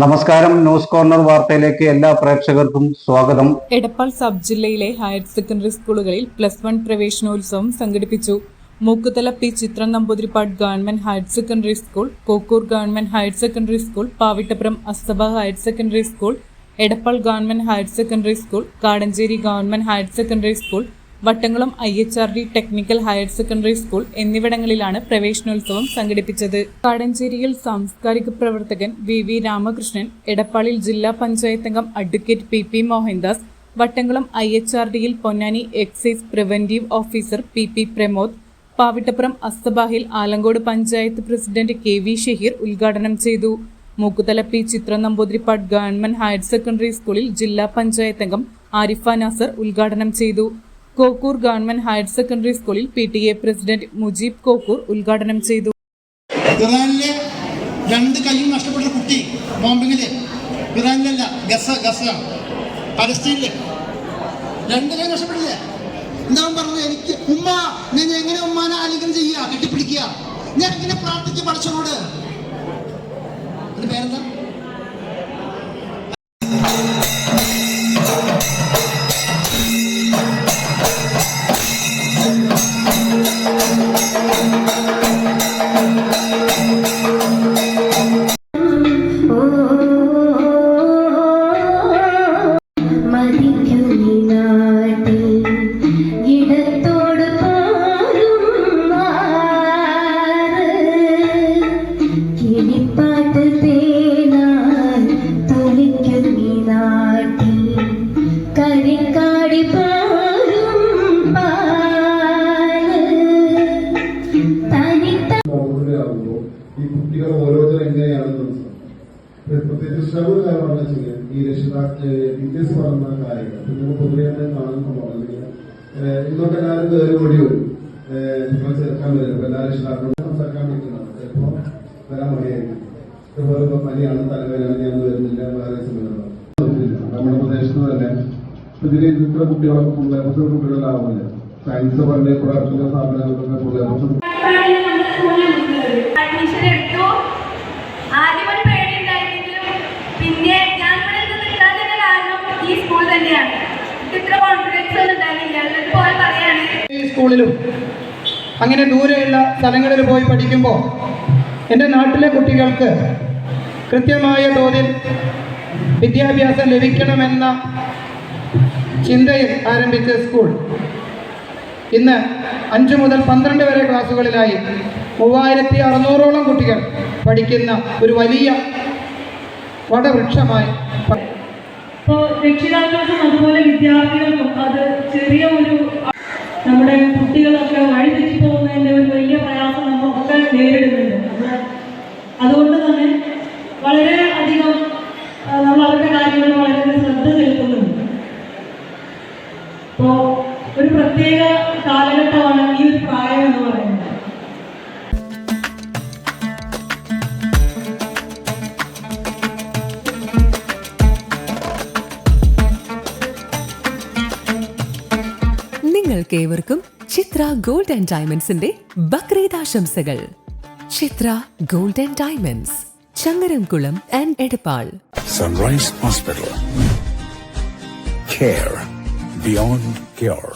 നമസ്കാരം. News corner വാർത്തയിലേക്ക് എല്ലാ പ്രേക്ഷകർക്കും സ്വാഗതം. എടപ്പാൾ സബ് ജില്ലയിലെ ഹയർ സെക്കൻഡറി സ്കൂളുകളിൽ പ്ലസ് വൺ പ്രവേശനോത്സവം സംഘടിപ്പിച്ചു. Mookkuthala P Chithram Namboothiripad government higher secondary school Kokkur government higher secondary school Pavittapuram Asthaba higher secondary school Edappal government higher secondary school Kadancheri government higher secondary school Vattamkulam I H R D technical higher secondary school എന്നിവിടങ്ങളിലാണ് പ്രവേശനോത്സവം സംഘടിപ്പിച്ചത്. കാടഞ്ചേരിയിൽ സാംസ്കാരിക പ്രവർത്തകൻ V V Ramakrishnan എടപ്പാളിൽ ജില്ലാ പഞ്ചായത്ത് അംഗം advocate P P Mohandas Vattamkulam I H R ഡിയിൽ Ponnani excise preventive officer P P Pramod Pavittappuram അസ്തബാഹിൽ Alangode panchayat president K V Shaheer ഉദ്ഘാടനം ചെയ്തു. Mookkuthala P Chithra Namboothiripad government higher secondary സ്കൂളിൽ ജില്ലാ പഞ്ചായത്ത് അംഗം ആരിഫ നാസർ ഉദ്ഘാടനം ചെയ്തു. കോക്കൂർ ഗവൺമെന്റ് ഹയർ സെക്കൻഡറി സ്കൂളിൽ P T A president Mujeeb Kokkur ഉദ്ഘാടനം ചെയ്തു. രണ്ട് കൈയും നഷ്ടപ്പെട്ട കുട്ടി ബോംബിങ്ങിൽ. ഇറാനിലല്ല ഗസ ഗസ. പലസ്തീനിൽ. രണ്ട് കൈ നഷ്ടപ്പെട്ടില്ലേ? ഞാൻ അവൻ പറഞ്ഞത് എനിക്ക് ഉമ്മ ഞാൻ എങ്ങനെ ഉമ്മാനെ ആലിംഗനം ചെയ്യുക കെട്ടിപ്പിടിക്കുക? ഞാൻ എങ്ങനെ പ്രാർത്ഥിച്ച് പഠിച്ചോട് അതിന്റെ പേരെന്താ? കരിക്കാടി ഈ കുട്ടികൾ ഓരോരുത്തർ എങ്ങനെയാണ് പ്രത്യേകിച്ച് ശ്രമം കാരണം വെച്ചാൽ ഈ രക്ഷിതാക്കൾ ടീച്ചേഴ്സ് പറയുന്ന കാര്യങ്ങൾ. പിന്നെ പൊതുവെ തന്നെ കാണുന്നുണ്ടോ അല്ലെങ്കിൽ ഏഹ് ഇന്നൊക്കെ എല്ലാവരും കയറി ഓടി വരും. നിങ്ങൾ ചേർക്കാൻ വരും. എല്ലാ രക്ഷിതാക്കളും സംസാരിക്കാൻ പറ്റുന്നതാണ്. ചിലപ്പോ വരാൻ മടിയായിരിക്കും. ഇതുപോലെ പനിയാണ് തലവേദന ഞാൻ വരുന്നില്ല വേറെ നമ്മുടെ പ്രദേശത്ത് തന്നെ ഇതിൽ ഇത്ര കുട്ടികളൊക്കെ പിള്ളേർക്ക് കുട്ടികളാവില്ല സയൻസ് പറഞ്ഞ പ്രവർത്തന സ്ഥാപനങ്ങൾക്കൊക്കെ ഫുൾ ഈ സ്കൂളിലും അങ്ങനെ ദൂരെയുള്ള സ്ഥലങ്ങളിൽ പോയി പഠിക്കുമ്പോൾ എന്റെ നാട്ടിലെ കുട്ടികൾക്ക് കൃത്യമായ തോതിൽ വിദ്യാഭ്യാസം ലഭിക്കണമെന്ന ചിന്തയിൽ ആരംഭിച്ച സ്കൂൾ ഇന്ന് അഞ്ച് മുതൽ പന്ത്രണ്ട് വരെ ക്ലാസ്സുകളിലായി മൂവായിരത്തി അറുന്നൂറോളം കുട്ടികൾ പഠിക്കുന്ന ഒരു വലിയ വടവൃക്ഷമായി ഇപ്പോൾ രക്ഷിതാക്കൾക്കും അതുപോലെ വിദ്യാർത്ഥികൾക്കും അത് ചെറിയ ഒരു നമ്മുടെ കുട്ടികളൊക്കെ നിങ്ങൾക്കേവർക്കും ചിത്ര ഗോൾഡ് ആൻഡ് ഡയമണ്ട്സിന്റെ ബക്രീദ് ആശംസകൾ Chitra gold and diamonds Changaramkulam and Edappal. Sunrise hospital care beyond cure.